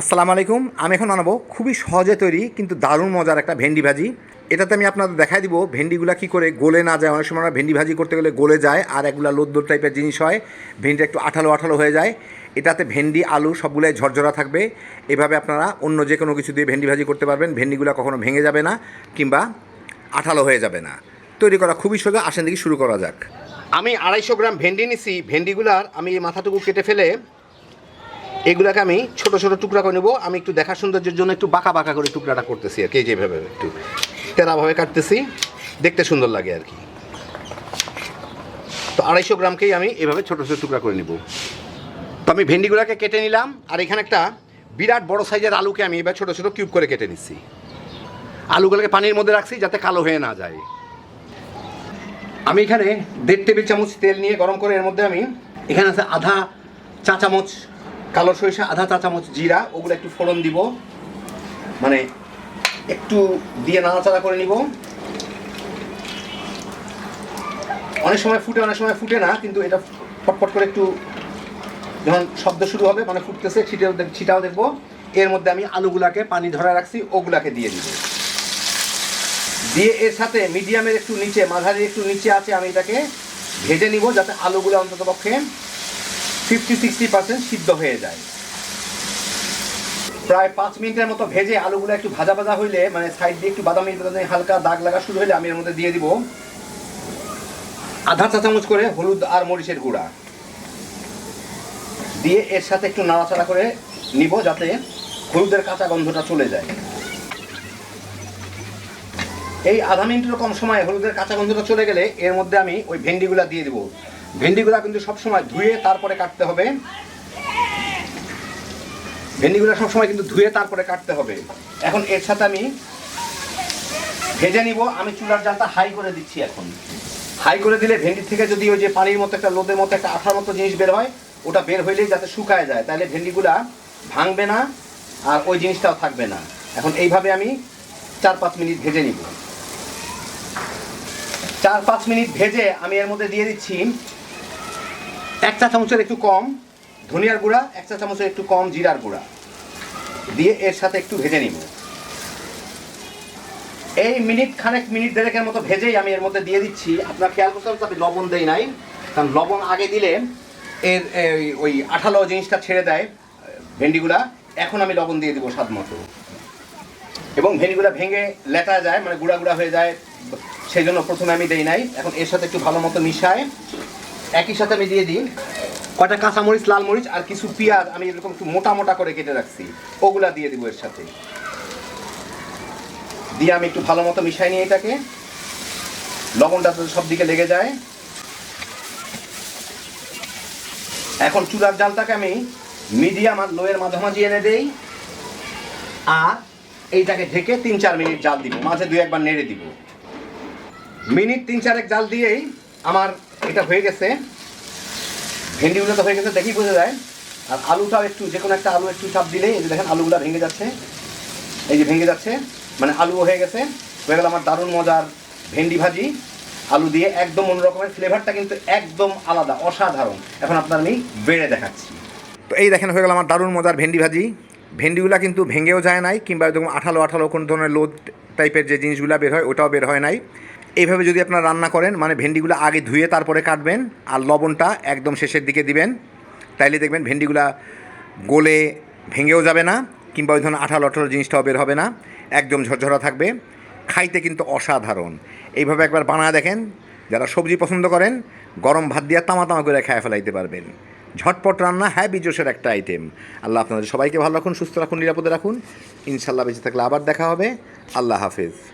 আসসালামু আলাইকুম। আমি এখন বানাবো খুবই সহজে তৈরি কিন্তু দারুণ মজার একটা ভেন্ডি ভাজি। এটাতে আমি আপনাদের দেখাই দিব ভেন্ডিগুলা কী করে গলে না যায়। অনেক সময় আমরা ভেন্ডি ভাজি করতে গেলে গলে যায় আর এগুলা লোদ্দোর টাইপের জিনিস হয়। ভেন্ডিটা একটু আঠালো আঠালো হয়ে যায়। এটাতে ভেন্ডি, আলু সবগুলাই ঝরঝরা থাকবে। এভাবে আপনারা অন্য যে কোনো কিছু দিয়ে ভেন্ডি ভাজি করতে পারবেন। ভেন্ডিগুলো কখনো ভেঙে যাবে না কিংবা আঠালো হয়ে যাবে না। তৈরি করা খুবই সোজা। আসেন দেখি শুরু করা যাক। আমি আড়াইশো গ্রাম ভেন্ডি নিছি। ভেন্ডিগুলার আমি এই মাথাটুকু কেটে ফেলে এগুলাকে আমি ছোট ছোট টুকরা করে নেব। আমি একটু দেখা সৌন্দর্যের জন্য একটু বাঁকা বাঁকা করে টুকরাটা করতেছি আর কি যেভাবে একটু তেরাভাবে কাটতেছি। দেখতে সুন্দর লাগে আর কি। তো আড়াইশো গ্রামকেই আমি এভাবে ছোট ছোট টুকরা করে নেব। তো আমি ভেন্ডিগুলোকে কেটে নিলাম, আর এখানে একটা বিরাট বড় সাইজের আলুকে আমি এবার ছোট ছোট কিউব করে কেটে নিচ্ছি। আলুগুলোকে পানির মধ্যে রাখছি যাতে কালো হয়ে না যায়। আমি এখানে দেড় টেবিল চামচ তেল নিয়ে গরম করে এর মধ্যে আমি এখানে আছে আধা চা চামচ কালো সরিষা, আধা চা চামচ জিরা, ওগুলো একটু ফোড়ন দিব। মানে একটু দিয়ে নাড়াচাড়া করে নিব। অনেক সময় ফুটে, অনেক সময় ফুটে না, কিন্তু এটা ফটফট করে একটু যখন শব্দ শুরু হবে মানে ফুটতেছে, ছিটেও ছিটাও দেখব। এর মধ্যে আমি আলুগুলাকে পানি ধরে রাখছি, ওগুলাকে দিয়ে দিব। দিয়ে এর সাথে মিডিয়ামের একটু নিচে মাঝারি একটু নিচে আছে আমি এটাকে ভেজে নিব, যাতে আলুগুলো অন্তত পক্ষে ফিফটি সিক্সটি পার্সেন্ট সিদ্ধ হয়ে যায়। প্রায় পাঁচ মিনিটের মতো ভেজে আলুগুলো একটু ভাজা ভাজা হইলে মানে সাইড দিয়ে একটু বাদামি হালকা দাগ লাগা শুরু হলে আমি এর মধ্যে দিয়ে দিব আধা চা চামচ করে হলুদ আর মরিচের গুঁড়া। দিয়ে এর সাথে একটু নাড়াচাড়া করে নিব যাতে হলুদের কাঁচা গন্ধটা চলে যায়। এই আধা মিনিটের কম সময়ে হলুদের কাঁচা গন্ধটা চলে গেলে এর মধ্যে আমি ওই ভেন্ডিগুলা দিয়ে দিব। ভেন্ডিগুলা কিন্তু সবসময় ধুয়ে তারপরে কাটতে হবে। ভেন্ডিগুলো সবসময় কিন্তু ধুয়ে তারপরে কাটতে হবে। এখন এর সাথে আমি ভেজে নিব। আমি চুলার জালটা হাই করে দিচ্ছি এখন। হাই করে দিলে ভেন্ডি থেকে যদি ওই যে পানির মতো একটা, লোদের মতো একটা আঠার মতো জিনিস বের হয়, ওটা বের হইলেই যাতে শুকায় যায়। তাহলে ভেন্ডিগুলা ভাঙবে না আর ওই জিনিসটাও থাকবে না। এখন এইভাবে আমি চার পাঁচ মিনিট ভেজে নিব। চার পাঁচ মিনিট ভেজে আমি এর মধ্যে দিয়ে দিচ্ছি এক চা চামচের একটু কম ধনিয়ার গুঁড়া, এক চা চামচের একটু কম জিরার গুঁড়া। দিয়ে এর সাথে একটু ভেজে নিব। এই মিনিট খানেক, মিনিট দেড়েকের মতো ভেজেই আমি এর মধ্যে দিয়ে দিচ্ছি। আপনার খেয়াল করতে হবে আমি লবণ দেই নাই, কারণ লবণ আগে দিলে এর ওই আঠালো জিনিসটা ছেড়ে দেয়, ভেন্ডিগুলা। এখন আমি লবণ দিয়ে দিব স্বাদ মতো। এবং ভেন্ডিগুলা ভেঙে লেটা যায় মানে গুঁড়া গুঁড়া হয়ে যায়, সেই জন্য প্রথমে আমি দেই নাই। এখন এর সাথে একটু ভালো মতো মিশায় একই সাথে আমি দিয়ে দিই। কটা কাঁচামরিচ লাল মরিচ আর কিছু পেঁয়াজ আমি এরকম একটু মোটা মোটা করে কেটে রাখছি। ওগুলা দিয়ে দিব এর সাথে। দিয়ে আমি একটু ভালো মতো মিশাই নিই এটাকে। লবণটা সব দিকে লেগে যায়। এখন চুলার জালটাকে আমি মিডিয়াম আর লোয়ের মাঝামাঝি এনে দেই। আর এইটাকে ঢেকে তিন চার মিনিট জাল দিব। মাঝে দুই একবার নেড়ে দিব। মিনিট তিন চারেক জাল দিয়েই আমার এটা হয়ে গেছে। ভেন্ডিগুলো তো হয়ে গেছে দেখি বোঝা যায়। আর আলুটাও একটু, যে কোনো একটা আলু একটু চাপ দিলেই এই যে দেখেন আলুগুলো ভেঙে যাচ্ছে। এই যে ভেঙে যাচ্ছে মানে আলুও হয়ে গেছে। হয়ে গেল আমার দারুণ মজার ভেন্ডি ভাজি। আলু দিয়ে একদম অন্যরকমের ফ্লেভারটা কিন্তু একদম আলাদা, অসাধারণ। এখন আপনার আমি বেড়ে দেখাচ্ছি। তো এই দেখেন, হয়ে গেল আমার দারুণ মজার ভেন্ডি ভাজি। ভেন্ডিগুলা কিন্তু ভেঙেও যায় নাই, কিংবা এরকম আঠালো আঠালো কোনো ধরনের লোদ টাইপের যে জিনিসগুলো বের হয়, ওটাও বের হয় নাই। এইভাবে যদি আপনারা রান্না করেন মানে ভেন্ডিগুলো আগে ধুয়ে তারপরে কাটবেন, আর লবণটা একদম শেষের দিকে দিবেন, তাইলে দেখবেন ভেন্ডিগুলা গলে ভেঙেও যাবে না, কিংবা ওই ধরনের আঠালো আঠালো জিনিসটাও বের হবে না, একদম ঝরঝরা থাকবে। খাইতে কিন্তু অসাধারণ। এইভাবে একবার বানায় দেখেন, যারা সবজি পছন্দ করেন, গরম ভাত দিয়ে তামা তামা করে খায় ফেলাইতে পারবেন। ঝটপট রান্না হ্যাঁ বিজোসের একটা আইটেম আল্লাহ আপনাদের সবাইকে ভালো রাখুন, সুস্থ রাখুন, নিরাপদে রাখুন। ইনশাল্লাহ বেঁচে থাকলে আবার দেখা হবে। আল্লাহ হাফেজ।